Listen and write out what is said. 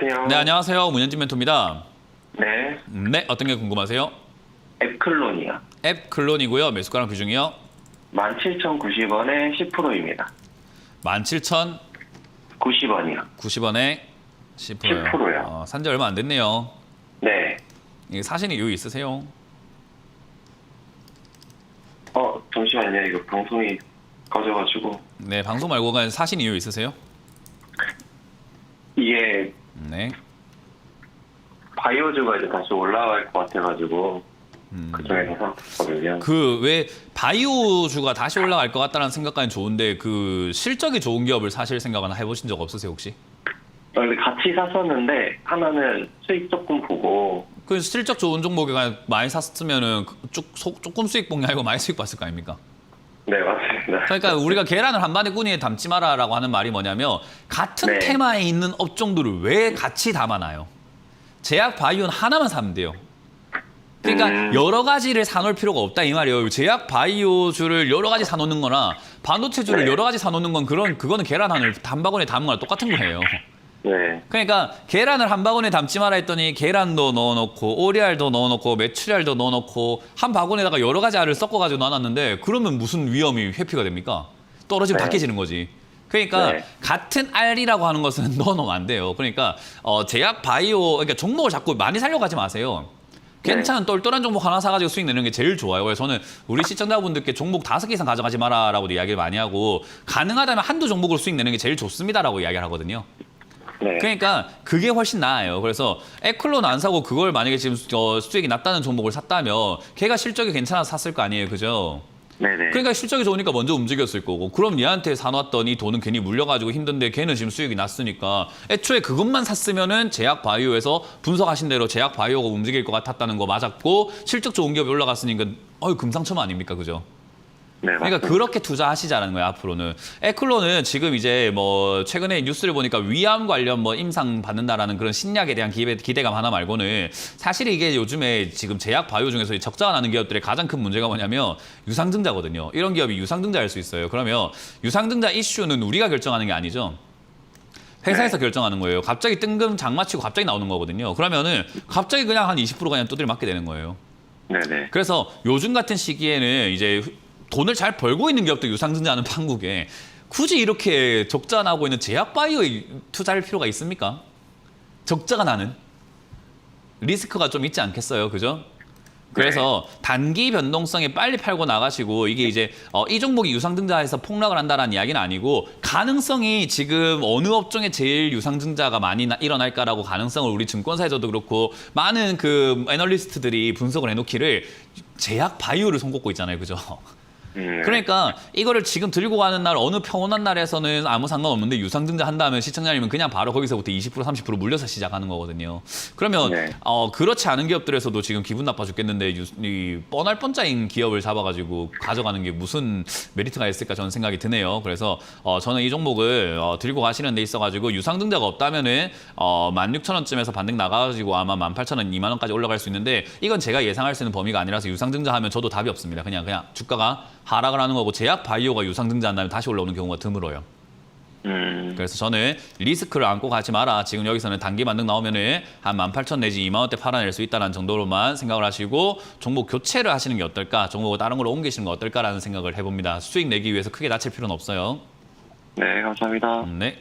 여보세요? 네, 안녕하세요. 문현진 멘토입니다. 네, 네, 어떤 게 궁금하세요? 앱클론이요. 앱 클론이고요. 매수가랑 비중이요. 17,090원에 10%입니다. 17,090원에 90원이요. 10%요. 10%요. 어, 산지 얼마 안 됐네요. 네. 이게 사시는 이유 있으세요? 어, 잠시만요. 이거 방송이 꺼져가지고. 네, 방송 말고 그냥 사신 이유 있으세요? 이게 네. 바이오즈가 이제 다시 올라갈 것 같아가지고. 음. 그쪽에서 샀거든요. 그 왜 바이오주가 다시 올라갈 것 같다는 생각까지 좋은데 그 실적이 좋은 기업을 사실 생각은 해보신 적 없으세요 혹시? 어, 근데 같이 샀었는데, 하나는 수익 조금 보고, 그 실적 좋은 종목에 많이 샀으면은 그쭉 소- 조금 수익 본 게 아니고 많이 수익 봤을 거 아닙니까? 네, 맞습니다. 그러니까 우리가 계란을 한 마디 꾸니에 담지 마라라고 하는 말이 뭐냐면 같은 네. 테마에 있는 업종들을 왜 같이 담아놔요? 제약 바이오는 하나만 사면 돼요. 그러니까 음. 여러 가지를 사놓을 필요가 없다 이 말이에요. 제약 바이오주를 여러 가지 사놓는 거나 반도체주를 네. 여러 가지 사놓는 건 그런 그거는 계란 하나를 단바구니에 담은 거랑 똑같은 거예요. 네. 그러니까 계란을 한 바구니에 담지 마라 했더니 계란도 넣어놓고 오리알도 넣어놓고 메추리알도 넣어놓고 한 바구니에다가 여러 가지 알을 섞어가지고 넣어놨는데 그러면 무슨 위험이 회피가 됩니까? 떨어지면 네. 다 깨지는 거지. 그러니까 네. 같은 알이라고 하는 것은 넣어놓으면 안 돼요. 그러니까 어, 제약 바이오 그러니까 종목을 자꾸 많이 살려고 하지 마세요. 괜찮은 똘똘한 종목 하나 사가지고 수익 내는 게 제일 좋아요. 그래서 저는 우리 시청자분들께 종목 다섯 개 이상 가져가지 마라라고도 이야기를 많이 하고 가능하다면 한두 종목으로 수익 내는 게 제일 좋습니다라고 이야기를 하거든요. 네. 그러니까 그게 훨씬 나아요. 그래서 에클론 안 사고 그걸 만약에 지금 어, 수익이 낮다는 종목을 샀다면 걔가 실적이 괜찮아서 샀을 거 아니에요. 그죠? 네네. 그러니까 실적이 좋으니까 먼저 움직였을 거고 그럼 얘한테 사놨더니 돈은 괜히 물려가지고 힘든데 걔는 지금 수익이 났으니까 애초에 그것만 샀으면은 제약 바이오에서 분석하신 대로 제약 바이오가 움직일 것 같았다는 거 맞았고 실적 좋은 기업이 올라갔으니까 어이 금상첨화 아닙니까 그죠? 네, 그러니까 맞습니다. 그렇게 투자하시자는 거예요 앞으로는. 에클론은 지금 이제 뭐 최근에 뉴스를 보니까 위암 관련 뭐 임상 받는다라는 그런 신약에 대한 기대, 기대감 하나 말고는 사실 이게 요즘에 지금 제약 바이오 중에서 이 적자가 나는 기업들의 가장 큰 문제가 뭐냐면 유상증자거든요. 이런 기업이 유상증자일 수 있어요. 그러면 유상증자 이슈는 우리가 결정하는 게 아니죠. 회사에서 결정하는 거예요. 갑자기 뜬금 장마치고 갑자기 나오는 거거든요. 그러면은 갑자기 그냥 한 20% 그냥 두드려 맞게 되는 거예요. 네네. 그래서 요즘 같은 시기에는 이제 돈을 잘 벌고 있는 기업도 유상증자하는 판국에 굳이 이렇게 적자 나고 있는 제약 바이오에 투자할 필요가 있습니까? 적자가 나는 리스크가 좀 있지 않겠어요, 그죠? 그래서 단기 변동성에 빨리 팔고 나가시고 이게 이제 어, 이 종목이 유상증자해서 폭락을 한다는 이야기는 아니고 가능성이 지금 어느 업종에 제일 유상증자가 많이 나- 일어날까라고 가능성을 우리 증권사에서도 그렇고 많은 그 애널리스트들이 분석을 해놓기를 제약 바이오를 손꼽고 있잖아요, 그죠? 음, 그러니까 이거를 지금 들고 가는 날 어느 평온한 날에서는 아무 상관없는데 유상 증자 한다면 시청자님은 그냥 바로 거기서부터 20% 30% 물려서 시작하는 거거든요. 그러면 네. 어 그렇지 않은 기업들에서도 지금 기분 나빠 죽겠는데 유, 이 뻔할 뻔짜인 기업을 잡아가지고 가져가는 게 무슨 메리트가 있을까 저는 생각이 드네요. 그래서 어 저는 이 종목을 어 들고 가시는 데 있어가지고 유상 증자가 없다면은 어 16,000원쯤에서 반등 나가가지고 아마 18,000원, 2만 원까지 올라갈 수 있는데 이건 제가 예상할 수 있는 범위가 아니라서 유상 증자하면 저도 답이 없습니다. 그냥 그냥 주가가 하락을 하는 거고 제약 바이오가 유상증자한다면 다시 올라오는 경우가 드물어요. 음, 그래서 저는 리스크를 안고 가지 마라. 지금 여기서는 단기 반등 나오면은 한 18,000 내지 2만 원대 팔아낼 수 있다는 정도로만 생각을 하시고 종목 교체를 하시는 게 어떨까? 종목을 다른 걸로 옮기시는 거 어떨까라는 생각을 해봅니다. 수익 내기 위해서 크게 다칠 필요는 없어요. 네, 감사합니다. 네.